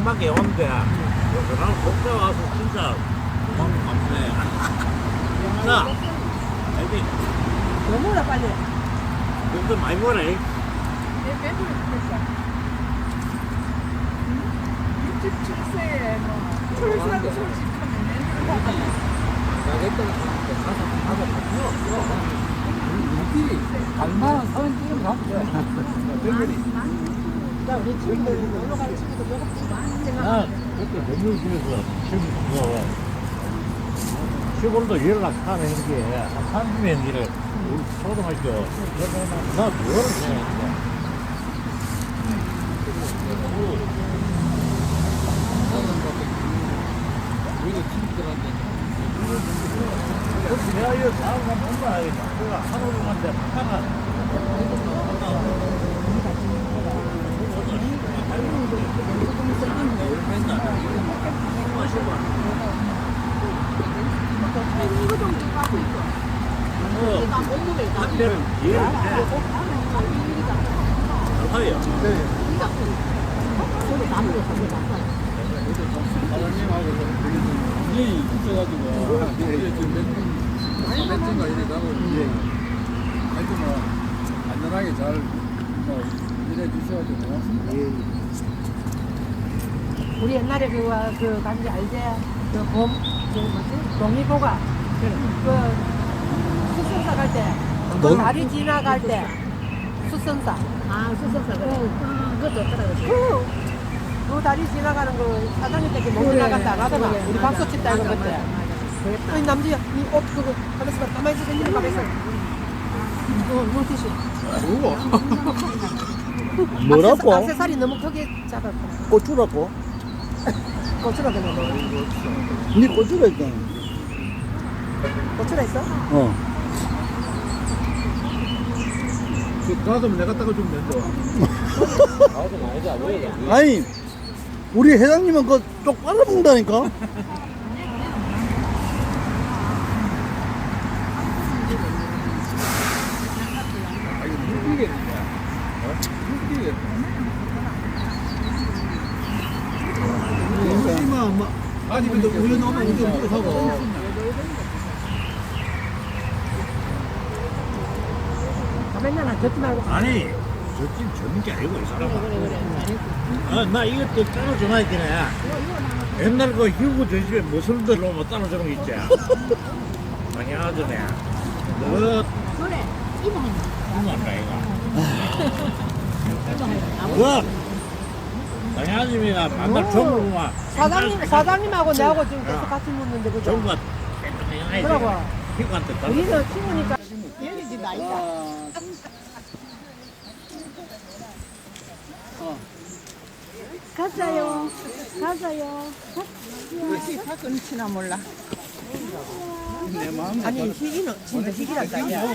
쌍방에 온데 나는 복대 와서 진짜 고마운 감사해 자 애들 너무나 빨리. 복대 많이 먹어라 이. 내 배도 됐어. 67세에 뭐 출산 소식하면 내는 얼마나 뛰면 가? 자, 우리 친구들, 그때 명령실에서 시험 그거 시골도 일을 하는 게 30년 일을 초등학교 나 뭐를 그래서 내가 이거 싸우고 뭔가 알겠다. 하나. 내가 다 한대를 일을 해. 하여. 저도 나 안전하게 잘뭐 일해 주셔가지고 고맙습니다. 우리 옛날에 그, 그, 간지 알지? 그 봄, 그 뭐지? 동의보가. 그, 수선사 갈 때. 그 다리 지나갈 때. 수선사. 아, 수선사. 응. 그거 좋더라고. 그, 그 다리 지나가는 거 사장님 때문에 못 지나간다 안 하더만. 우리 박수 쳤다 이거 그때. 아니, 남자야, 이옷 그거, 가만있어 봐. 가만히 있어. 생기는 가만있어. 어, 물티슈. 뭐 라고? 악세, 악세사리 너무 크게 잡았다. 고추라고? 고추라 그냥 너. 니 고추라 했잖아. 고추라 있어? 어. 그 가슴 내가 닦아주면 된다. 아니, 우리 회장님은 그쪽 빨아먹는다니까? 아 이거 묻히겠는데. 어? 묻히겠네. 그러니까. 뭐, 아니 근데 우유 넣으면 우유 부족하고. 가만히 나 젖지 말고. 아니, 저집 전문 게 아니고, 이 사람아. 아, 나 이것도 따로주나 했더네. 옛날 그 휴구 저 집에 무술 들어오면 따로주는 거 있지. 많이 하더네. 너, 그래. 이모 한 이거 한다, 이거. 그, 당연하지만 반달 전부만. 사장님, 사장님하고 내하고 지금 계속 같이 묻는데, 그죠? 땡땡해야지. 그러고. 피부한테 따로. 우리는 친구니까. 얘네 집 나이다. 가자요. 가자요. 내 마음 아니, 희기는 진짜 희기란다. 야.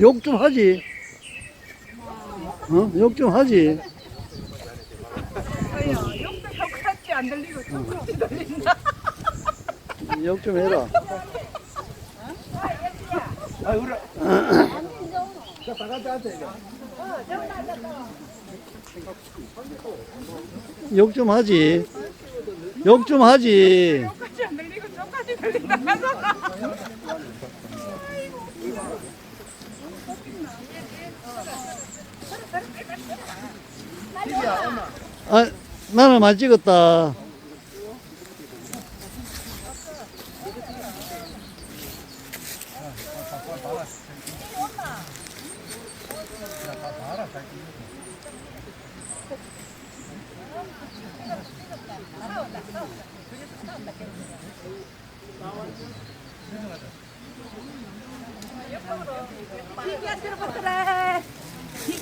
욕 좀 하지. 어? 욕 좀 하지. 욕도 똑같이 안 들리고 조금씩 들린다. 욕 좀 해라. 아, 우리. 자, 다 같이 앉아, 이제. 욕 좀 하지. 욕 좀 하지. 아, 나는 많이 찍었다.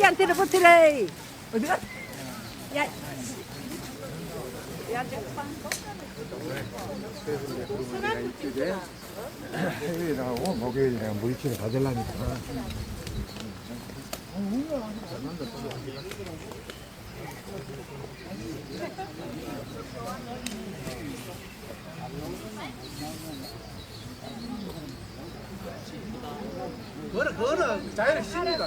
애기한테는 붙으래. 어디가? 야. 이쪽에 해외라고 목요일에 물질을 받으려니까. 그거는 자연의 신이다.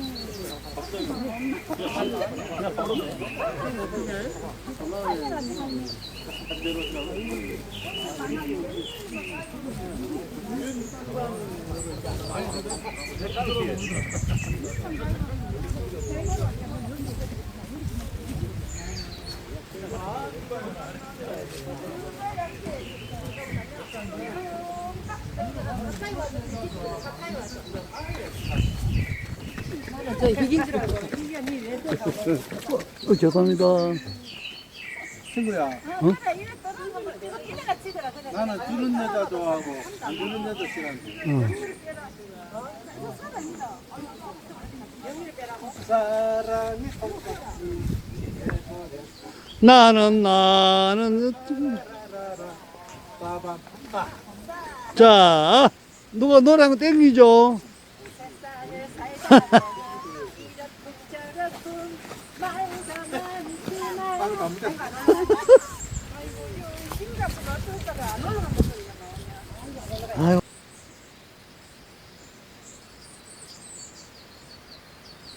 가까이 와서 가까이 와서 어, 죄송합니다. 친구야. 어? 나는 주는 여자 좋아하고 안 주는 여자 싫어한대. 사랑이 나는 나는 빠밤 자 누가 노래한 거 땡기죠? 많이 많이 많이 많이 많이 많이 많이 많이 많이 많이